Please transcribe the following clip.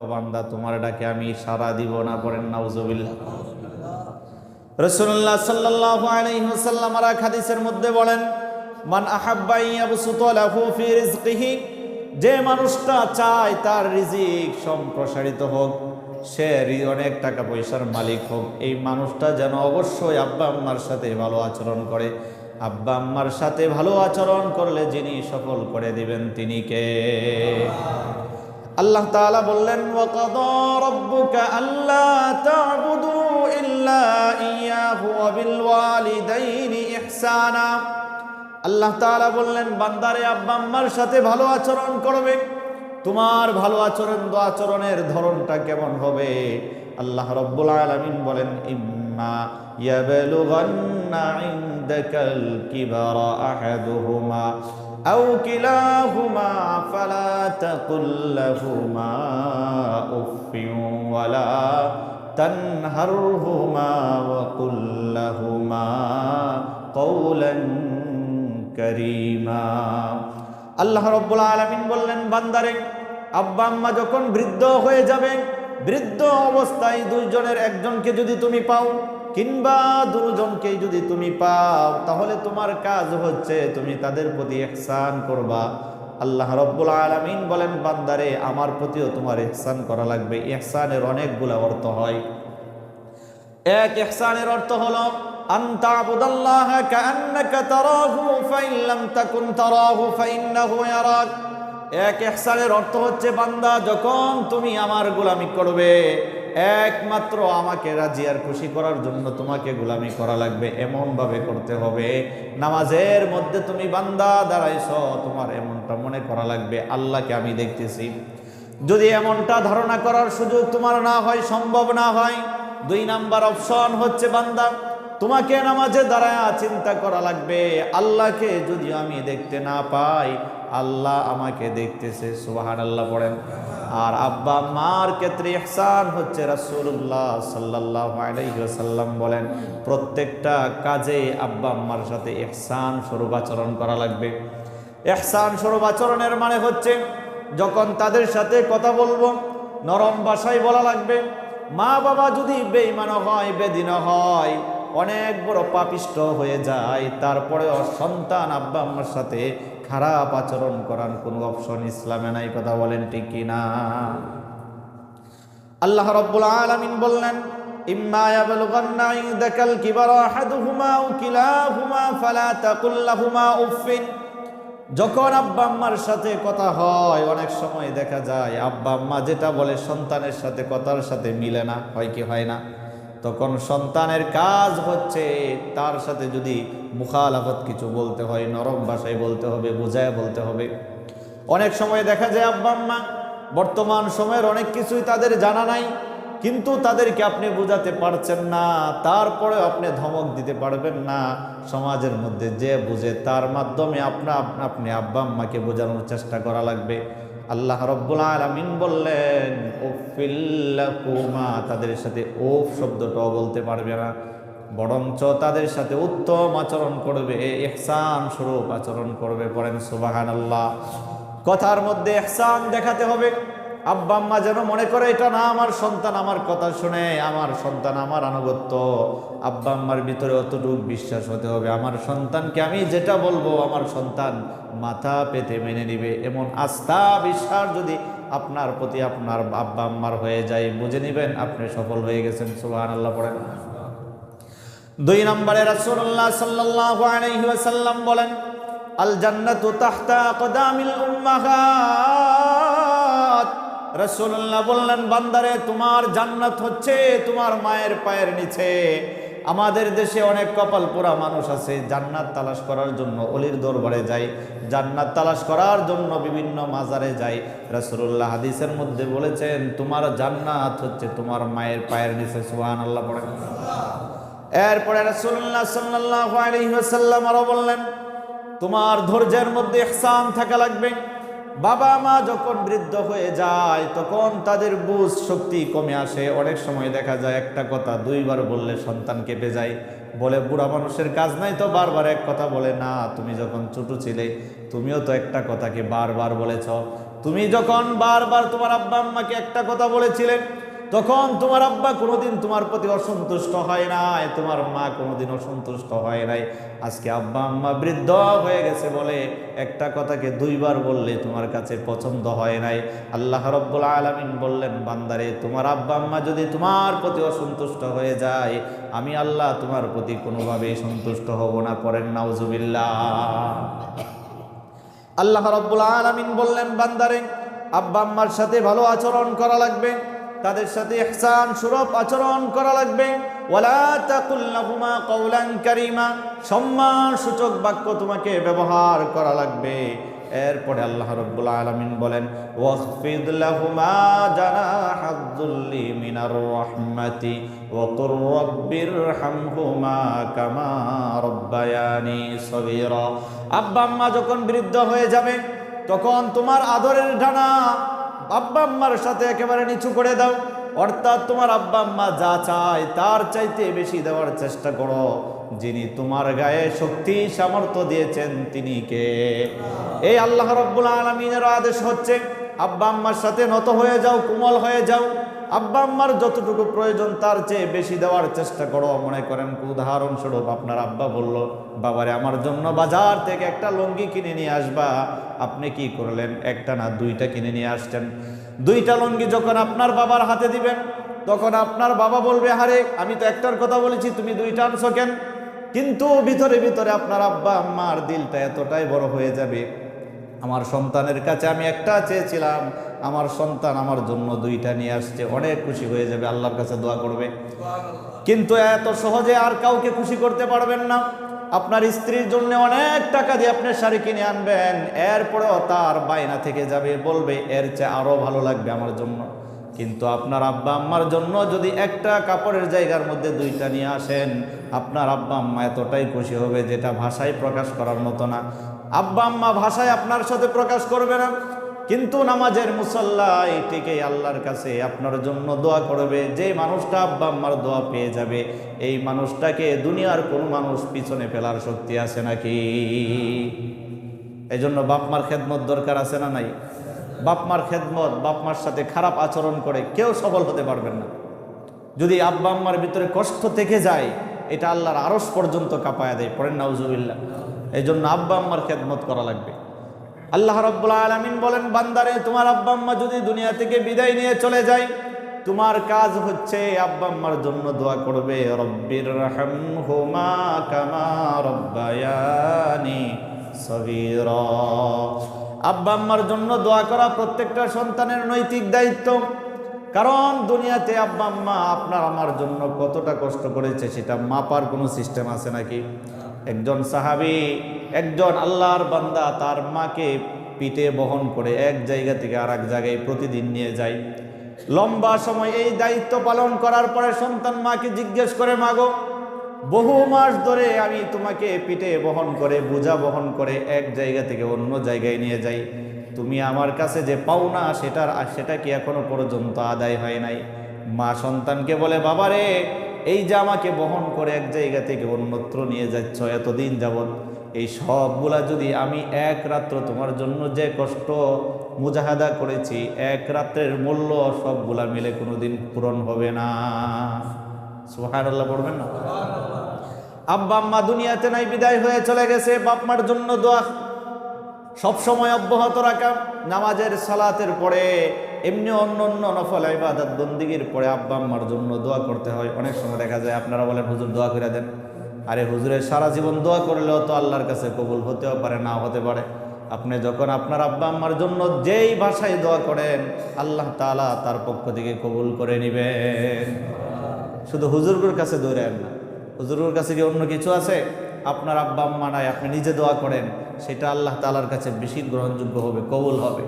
বান্দা, তোমার ডাকে আমি সারা দিব না পড়েন, নাউজুবিল্লাহ। রসুল্লাহ সাল্লাল্লাহু আলাইহি ওয়াসাল্লাম আর হাদিসের মধ্যে বলেন, মান আহাব্বা ইয়াবসুতু লাহু ফি রিজকিহি যে মানুষটা চায় তার রিজিক সম্প্রসারিত হোক, সে অনেক টাকা পয়সার মালিক হোক, এই মানুষটা যেন অবশ্যই আব্বা আম্মার সাথে ভালো আচরণ করে। আব্বা আম্মার সাথে ভালো আচরণ করলে যিনি সফল করে দিবেন তিনি কে? আল্লাহ তাআলা বললেন ওয়াকাদা রাব্বুকা আল্লা তা'বুদু ইল্লা ইয়াহু ওয়া বিল ওয়ালিদাইনি ইহসানা। আল্লাহ তাআলা বললেন, বান্দারে, আব্বা আম্মার সাথে ভালো আচরণ করবে। তোমার ভালো আচরণ দো আচরণের ধরনটা কেমন হবে? আল্লাহ রব্বুল আলামিন বলেন, ইম্মা ইয়াবলুগান্না ইনদাকাল কিবারা আহাদুহুমা। আও কিলাহুমা ফালা তাকুল লাহুমা উফিন ওয়ালা تنهرهما وقل لهما قولا كريما আল্লাহ রব্বুল আলামিন বললেন বান্দারে আব্বা আম্মা যখন বৃদ্ধ হয়ে যাবে বৃদ্ধ অবস্থায় দুইজনের একজনকে যদি তুমি পাও কিংবা দুজনকেই যদি তুমি পাও, তাহলে তোমার কাজ হচ্ছে তুমি তাদের প্রতি ইহসান করবা। আল্লাহ রব্বুল আলামিন বলেন, বান্দারে, আমার প্রতিও তোমার ইহসান করা লাগবে। ইহসানের অনেকগুলা অর্থ হয়। এক ইহসানের অর্থ হলো এক ইহসানের অর্থ হচ্ছে, বান্দা, যখন তুমি আমার গোলামি করবে একমাত্র আমাকে রাজি আর খুশি করার জন্য তোমাকে গোলামি করা লাগবে এমন ভাবে করতে হবে। নামাজের মধ্যে তুমি বান্দা দাঁড়াইছ, তোমার এমনটা মনে করা লাগবে, আল্লাহকে আমি দেখতেছি। যদি এমনটা ধারণা করার সুযোগ তোমার না হয়, সম্ভব না হয়, দুই নাম্বার অপশন হচ্ছে বান্দা, তোমাকে নামাজে দাঁড়ায় চিন্তা করা লাগবে। আল্লাহকে যদি আমি দেখতে না পাই, আল্লাহ আমাকে দেখতেছে সুবাহান আল্লাহ পড়েন। আর আব্বা মার ক্ষেত্রে ইহসান হচ্ছে রাসূলুল্লাহ সাল্লাল্লাহু আলাইহি ওয়াসাল্লাম বলেন, প্রত্যেকটা কাজে আব্বা আম্মার সাথে ইহসান স্বরূপ আচরণ করা লাগবে। এহসান স্বরূপ আচরণের মানে হচ্ছে যখন তাদের সাথে কথা বলব, নরম ভাষায় বলা লাগবে। মা বাবা যদি বেইমান হয় বেদিন হয় অনেক বড় পাপিষ্ট হয়ে যায়। তারপরেও সন্তান আব্বা আম্মার সাথে খারাপ আচরণ করার কোনো অপশন ইসলামে নাই, কথা বলেন ঠিক কি না? আল্লাহ রব্বুল আলামিন বললেন, ইম্মা ইয়াবলুগান্না ইনদাকাল কিবারা আহাদুহুমা আও কিলাহুমা ফালা তাকুল লাহুমা উফিন যখন আব্বা আম্মার সাথে কথা হয়, অনেক সময় দেখা যায় আব্বা আম্মা যেটা বলে সন্তানের সাথে কথার সাথে মিলে না, হয় কি হয় না? তখন সন্তানের কাজ হচ্ছে তার সাথে যদি মুখালাফত কিছু বলতে হয়, নরম ভাষায় বলতে হবে, বোঝায় বলতে হবে। অনেক সময় দেখা যায় আব্বা আম্মা, বর্তমান সময়ের অনেক কিছুই তাদের জানা নাই, কিন্তু তাদেরকে আপনি বোঝাতে পারছেন না তারপরে আপনি ধমক দিতে পারবেন না। সমাজের মধ্যে যে বুঝে, তার মাধ্যমে আপনা আপনি আব্বা আম্মাকে বোঝানোর চেষ্টা করা লাগবে। আল্লাহ রব্বুল আলমিন বললেন ওফিল্লাকুমা তাদের সাথে ও শব্দটাও বলতে পারবে না। বরঞ্চ তাদের সাথে উত্তম আচরণ করবে এহসান স্বরূপ আচরণ করবে পড়েন সুবাহান আল্লাহ কথার মধ্যে এহসান দেখাতে হবে। আব্বা আম্মা যেন মনে করে, এটা না, আমার সন্তান আমার কথা শুনে, আমার সন্তান আমার আনুগত্য। আব্বা আম্মার ভিতরে অতটুক বিশ্বাস হতে হবে, আমার সন্তানকে আমি যেটা বলব, আমার সন্তান মাথা পেতে মেনে নিবে। এমন আস্থা, বিশ্বাস যদি আপনার প্রতি আপনার আব্বা আম্মার হয়ে যায়, বুঝে নেবেন, আপনি সফল হয়ে গেছেন। সুবাহ আল্লাহ পড়েন। দুই নম্বরে রাসূলুল্লাহ সাল্লাল্লাহু বলেন, আল জান্নাতু রাসূলুল্লাহ বললেন, বান্দারে, তোমার জান্নাত হচ্ছে তোমার মায়ের পায়ের নিচে। আমাদের দেশে অনেক কপাল পোড়া মানুষ আছে, জান্নাত তালাশ করার জন্য অলির দরবারে যায়, জান্নাত তালাশ করার জন্য বিভিন্ন মাজারে যায়। রাসূলুল্লাহ হাদিসের মধ্যে বলেছেন, তোমার জান্নাত হচ্ছে তোমার মায়ের পায়ের নিচে, সুবহানাল্লাহ পড়েন এরপরে রাসূলুল্লাহ সাল্লাল্লাহু আলাইহি ওয়াসাল্লাম আরও বললেন, তোমার ধৈর্যের মধ্যে ইহসান থাকা লাগবে। বাবা মা যখন বৃদ্ধ হয়ে যায়, তখন তাদের বুঝ শক্তি কমে আসে। অনেক সময় দেখা যায় একটা কথা দুইবার বললে সন্তান কেঁপে যায়। বলে, বুড়া মানুষের কাজ নাই তো, বারবার এক কথা বলে, না, তুমি যখন ছোট ছিলে, তুমিও তো একটা কথাকে বারবার বলেছ। তুমি যখন বারবার তোমার আব্বা আম্মাকে একটা কথা বলেছিলেন তখন তোমার আব্বা কোনোদিন তোমার প্রতি অসন্তুষ্ট হয় নাই, তোমার মা কোনোদিন অসন্তুষ্ট হয় নাই। আজকে আব্বা আম্মা বৃদ্ধ হয়ে গেছে বলে একটা কথাকে দুইবার বললে তোমার কাছে পছন্দ হয় নাই। আল্লাহ রব্বুল আলমিন বললেন, বান্দারে, তোমার আব্বা আম্মা যদি তোমার প্রতি অসন্তুষ্ট হয়ে যায়, আমি আল্লাহ তোমার প্রতি কোনোভাবেই সন্তুষ্ট হব না পরেন নাউজুবিল্লাহ। আল্লাহ রব্বুল আলমিন বললেন, বান্দারে, আব্বা আম্মার সাথে ভালো আচরণ করা লাগবে। তাদের সাথে ইহসান, সুরভ আচরণ করা লাগবে। কারীমা সম্মান সূচক বাক্য তোমাকে ব্যবহার করা লাগবে। এরপরে আল্লাহ রব্বুল আলামিন বলেন রাহমাতি কামা রব্বায়ানি সগীরা। আব্বা আম্মা যখন বৃদ্ধ হয়ে যাবে, তখন তোমার আদরের ডানা আব্বা আম্মার সাথে একেবারে নিচু করে দাও। অর্থাৎ তোমার আব্বা আম্মা যা চায় তার চাইতে বেশি দেওয়ার চেষ্টা করো। যিনি তোমার গায়ে শক্তি, সামর্থ্য দিয়েছেন তিনি কে? এই আল্লাহ রব্বুল আলমিনের আদেশ হচ্ছে আব্বা আম্মার সাথে নত হয়ে যাও, কোমল হয়ে যাও। আব্বা আম্মার যতটুকু প্রয়োজন, তার চেয়ে বেশি দেওয়ার চেষ্টা করো। মনে করেন উদাহরণস্বরূপ আপনার আব্বা বলল, বাবারে, আমার জন্য বাজার থেকে একটা লুঙ্গি কিনে নিয়ে আসবা। আপনি কি করলেন? একটা না দুইটা কিনে নিয়ে আসছেন। দুইটা লুঙ্গি যখন আপনার বাবার হাতে দিবেন, তখন আপনার বাবা বলবে, হারে, আমি তো একটার কথা বলেছি, তুমি দুইটা আনছো কেন? কিন্তু ভিতরে ভিতরে আপনার আব্বা আম্মার দিলটা এতটাই বড় হয়ে যাবে আমার সন্তানের কাছে আমি একটা চেয়েছিলাম। আমার সন্তান আমার জন্য দুইটা নিয়ে আসছে। অনেক খুশি হয়ে যাবে, আল্লাহর কাছে দোয়া করবে। কিন্তু এত সহজে আর কাউকে খুশি করতে পারবেন না। আপনার স্ত্রীর জন্য অনেক টাকা দিয়ে আপনি শাড়ি কিনে আনবেন। এরপরেও তার বায়না থেকে যাবে, বলবে, এর চেয়ে আরও ভালো লাগবে আমার জন্য। কিন্তু আপনার আব্বা আম্মার জন্য যদি একটা কাপড়ের জায়গার মধ্যে দুইটা নিয়ে আসেন, আপনার আব্বা আম্মা এতটাই খুশি হবে যেটা ভাষায় প্রকাশ করার মতো না। আব্বা আম্মা ভাষায় আপনার সাথে প্রকাশ করবে না। কিন্তু নামাজের মুসল্লায় টিকে আল্লাহর কাছে আপনার জন্য দোয়া করবে। যে মানুষটা আব্বা আম্মার দোয়া পেয়ে যাবে, এই মানুষটাকে দুনিয়ার কোনো মানুষ পিছনে ফেলার শক্তি আছে নাকি? এই জন্য বাপমার খেদমত দরকার আছে না নাই? বাপমার খেদমত বাপমার সাথে খারাপ আচরণ করে কেউ সফল হতে পারবেন না। যদি আব্বা আম্মার ভিতরে কষ্ট থেকে যায়, এটা আল্লাহর আরস পর্যন্ত কাঁপায়া দেয়। পড়েন নাউজুবিল্লাহ। এই জন্য আব্বা আম্মার খেদমত করা লাগবে। আল্লাহ রব্বুল আলমিন বলেন, বান্দারে, তোমার আব্বা আম্মা যদি দুনিয়া থেকে বিদায় নিয়ে চলে যায়, তোমার কাজ হচ্ছে আব্বা আম্মার জন্য দোয়া করবে, রব্বির কামা আব্বা আম্মার জন্য দোয়া করা প্রত্যেকটা সন্তানের নৈতিক দায়িত্ব। কারণ দুনিয়াতে আব্বা আম্মা আপনার আমার জন্য কতটা কষ্ট করেছে, সেটা মাপার কোনো সিস্টেম আছে নাকি? একজন সাহাবি, একজন আল্লাহর বান্দা তার মাকে পিঠে বহন করে এক জায়গা থেকে আর জায়গায় প্রতিদিন নিয়ে যায়। লম্বা সময় এই দায়িত্ব পালন করার পরে সন্তান মাকে জিজ্ঞেস করে মাগো বহু মাস ধরে আমি তোমাকে পিঠে বহন করে, বোঝা বহন করে এক জায়গা থেকে অন্য জায়গায় নিয়ে যাই। তুমি আমার কাছে যে পাওনা সেটার, সেটা কি এখনও পর্যন্ত আদায় হয় নাই? মা সন্তানকে বলে, বাবারে এই যে আমাকে বহন করে এক জায়গা থেকে অন্যত্র নিয়ে যাচ্ছ এতদিন যাবৎ, এই সবগুলা যদি আমি এক রাত্র তোমার জন্য যে কষ্ট মুজাহাদা করেছি, এক রাত্রের মূল্য সবগুলা মিলে কোনোদিন পূরণ হবে না। সুহান আল্লাহ পড়বেন না? আব্বা আম্মা দুনিয়াতে নাই, বিদায় হয়ে চলে গেছে, বাপ মার জন্য দোয়া। সবসময় অব্যাহত রাখা, নামাজের সালাতের পরে এমনি অন্য অন্য নফল ইবাদত বন্দিগির পরে আব্বা আম্মার জন্য দোয়া করতে হয়। অনেক সময় দেখা যায় আপনারা বলেন, হুজুর, দোয়া করে দেন। আরে হুজুরের সারা জীবন দোয়া করলেও তো আল্লাহর কাছে কবুল হতেও পারে না হতে পারে। আপনি যখন আপনার আব্বা আম্মার জন্য যেই ভাষায় দোয়া করেন, আল্লাহ তালা তার পক্ষ থেকে কবুল করে নেবেন। শুধু হুজুরগুর কাছে দৌড়েন না, হুজুরগুর কাছে কি অন্য কিছু আছে? আপনার আব্বা আম্মা নাই, আপনি নিজে দোয়া করেন, সেটা আল্লাহ তালার কাছে বেশি গ্রহণযোগ্য হবে, কবুল হবে।